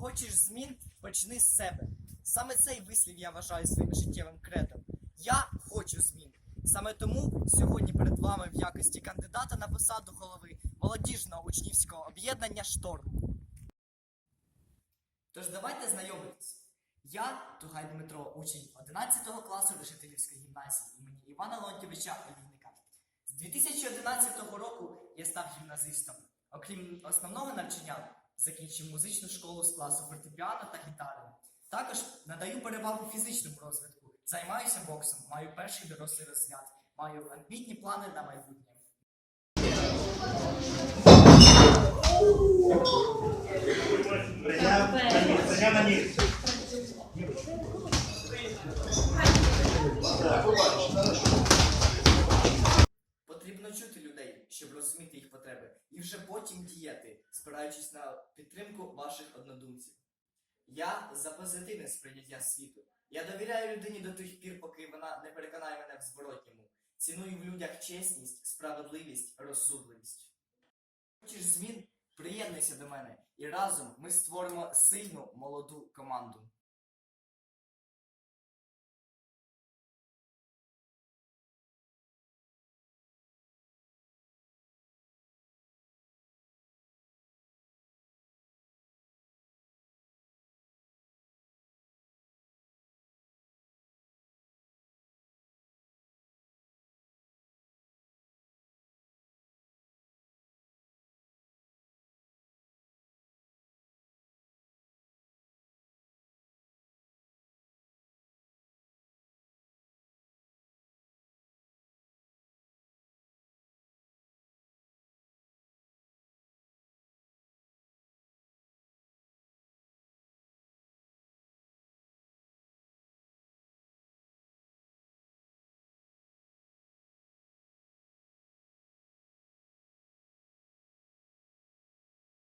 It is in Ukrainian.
Хочеш змін, почни з себе. Саме цей вислів я вважаю своїм життєвим кредом. Я хочу змін. Саме тому сьогодні перед вами в якості кандидата на посаду голови молодіжного учнівського об'єднання Шторм. Тож давайте знайомитись. Я Тугай Дмитро, учень 11 класу Решетилівської гімназії імені Івана Леонтьовича Олійника. З 2011 року я став гімназистом. Окрім основного навчання, закінчив музичну школу з класу фортепіано та гітари. Також надаю перевагу фізичному розвитку, займаюся боксом, маю перший дорослий розряд, маю амбітні плани на майбутнє. Прийняв на чути людей, щоб розуміти їх потреби, і вже потім діяти, спираючись на підтримку ваших однодумців. Я за позитивне сприйняття світу. Я довіряю людині до тих пір, поки вона не переконає мене в зворотньому. Ціную в людях чесність, справедливість, розсудливість. Хочеш змін? Приєднуйся до мене, і разом ми створимо сильну молоду команду.